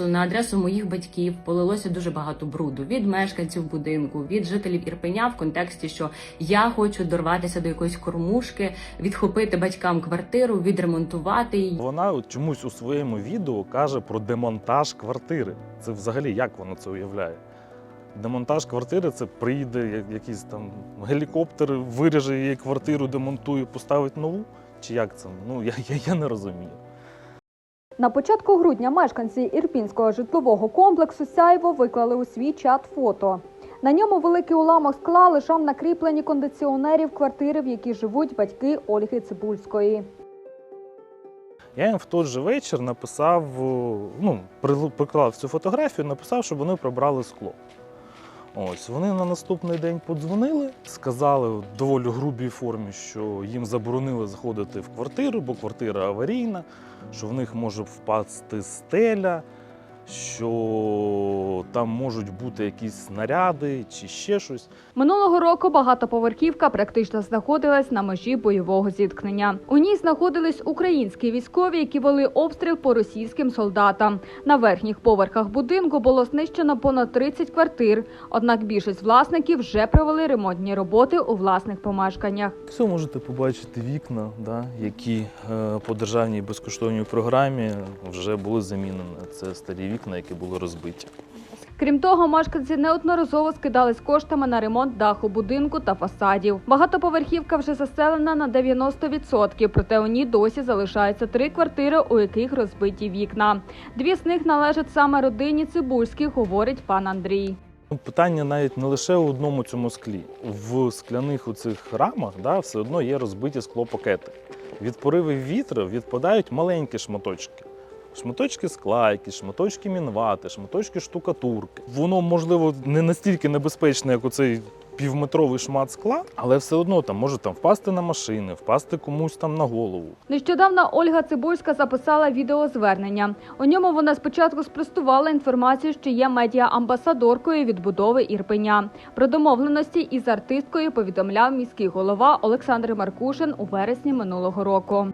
На адресу моїх батьків полилося дуже багато бруду від мешканців будинку, від жителів Ірпеня в контексті, що я хочу дорватися до якоїсь кормушки, відхопити батькам квартиру, відремонтувати її. Вона чомусь у своєму відео каже про демонтаж квартири. Це взагалі як вона це уявляє? Демонтаж квартири це прийде я- якийсь там гелікоптер, виріже її квартиру, демонтує, поставить нову. Чи як це? Ну я, я, я не розумію. На початку грудня мешканці ірпінського житлового комплексу Сяйво виклали у свій чат фото. На ньому великий уламок скла лежав на кріпленні кондиціонерів квартири, в якій живуть батьки Ольги Цибульської. Я їм в той же вечір написав, ну, приклав цю фотографію, написав, щоб вони прибрали скло. Ось вони на наступний день подзвонили, сказали в доволі грубій формі, що їм заборонили заходити в квартиру, бо квартира аварійна, що в них може впасти стеля, що там можуть бути якісь снаряди чи ще щось. Минулого року багатоповерхівка практично знаходилась на межі бойового зіткнення. У ній знаходились українські військові, які вели обстріл по російським солдатам. На верхніх поверхах будинку було знищено понад 30 квартир. Однак більшість власників вже провели ремонтні роботи у власних помешканнях. Все можете побачити вікна, да, які е, по державній безкоштовній програмі вже були замінені. Це старі вікна, які були розбиті. Крім того, мешканці неодноразово скидались коштами на ремонт даху будинку та фасадів. Багатоповерхівка вже заселена на 90%, проте у ній досі залишаються три квартири, у яких розбиті вікна. Дві з них належать саме родині Цибульських, говорить пан Андрій. Питання навіть не лише у одному цьому склі. В скляних оцих рамах да, все одно є розбиті склопакети. Від поривів вітру відпадають маленькі шматочки. Шматочки скла, якісь шматочки мінвати, шматочки штукатурки. Воно, можливо, не настільки небезпечне, як оцей півметровий шмат скла, але все одно там може там впасти на машини, впасти комусь там на голову. Нещодавно Ольга Цибульська записала відеозвернення. У ньому вона спочатку спростувала інформацію, що є медіа-амбасадоркою відбудови Ірпеня. Про домовленості із артисткою повідомляв міський голова Олександр Маркушин у вересні минулого року.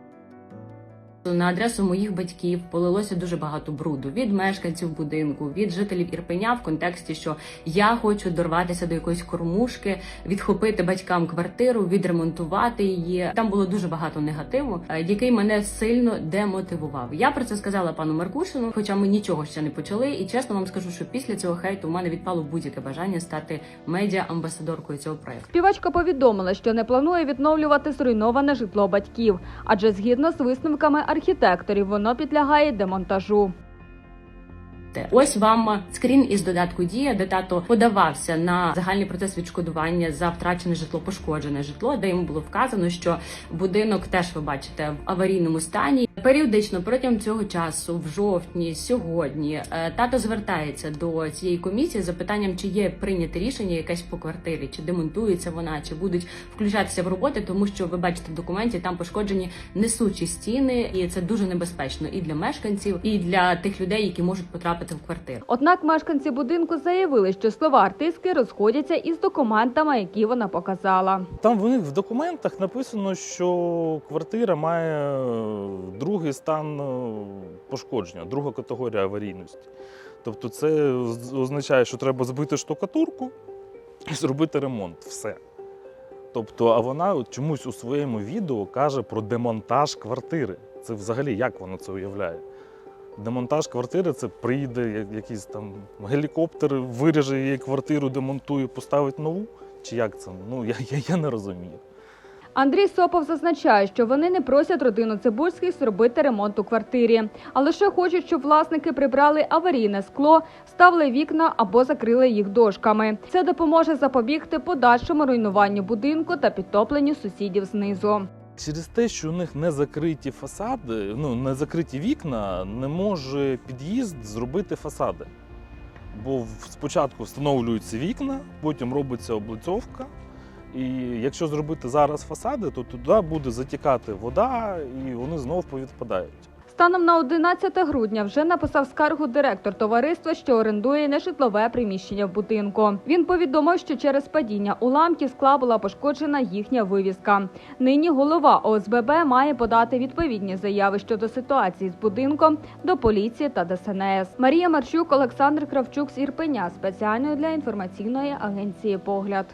На адресу моїх батьків полилося дуже багато бруду від мешканців будинку, від жителів Ірпеня в контексті, що я хочу дорватися до якоїсь кормушки, відхопити батькам квартиру, відремонтувати її. Там було дуже багато негативу, е, який мене сильно демотивував. Я про це сказала пану Маркушину, хоча ми нічого ще не почали. І чесно вам скажу, що після цього хейту у мене відпало будь-яке бажання стати медіа-амбасадоркою цього проекту. Співачка повідомила, що не планує відновлювати зруйноване житло батьків, адже згідно з висновками архітекторів, воно підлягає демонтажу. Ось вам скрін із додатку Дія, де тато подавався на загальний процес відшкодування за втрачене житло, пошкоджене житло, де йому було вказано, що будинок теж ви бачите в аварійному стані. Періодично протягом цього часу, в жовтні, сьогодні, е, тато звертається до цієї комісії з запитанням, чи є прийняте рішення якесь по квартирі, чи демонтується вона, чи будуть включатися в роботи, тому що ви бачите в документі, там пошкоджені несучі стіни, і це дуже небезпечно і для мешканців, і для тих людей, які можуть потрапити в квартиру. Однак мешканці будинку заявили, що слова артистки розходяться із документами, які вона показала. Там в них в документах написано, що квартира має е, другий стан е, пошкодження, друга категорія аварійності. Тобто це означає, що треба збити штукатурку і зробити ремонт. Все. Тобто, а вона чомусь у своєму відео каже про демонтаж квартири. Це взагалі як вона це уявляє? Демонтаж квартири це прийде я- якийсь там гелікоптер, виріже її квартиру, демонтує, поставить нову. Чи як це? Ну я, я, я не розумію. Андрій Сопов зазначає, що вони не просять родину Цибульських зробити ремонт у квартирі, а лише хочуть, щоб власники прибрали аварійне скло, ставили вікна або закрили їх дошками. Це допоможе запобігти подальшому руйнуванню будинку та підтопленню сусідів знизу. Через те, що у них не закриті фасади, ну не закриті вікна, не може під'їзд зробити фасади. Бо спочатку встановлюються вікна, потім робиться облицьовка. І якщо зробити зараз фасади, то туди буде затікати вода, і вони знов повідпадають. Станом на 11 грудня вже написав скаргу директор товариства, що орендує нежитлове приміщення в будинку. Він повідомив, що через падіння уламків скла була пошкоджена їхня вивіска. Нині голова ОСББ має подати відповідні заяви щодо ситуації з будинком до поліції та ДСНС. Марія Марчук, Олександр Кравчук з Ірпеня спеціально для інформаційної агенції Погляд.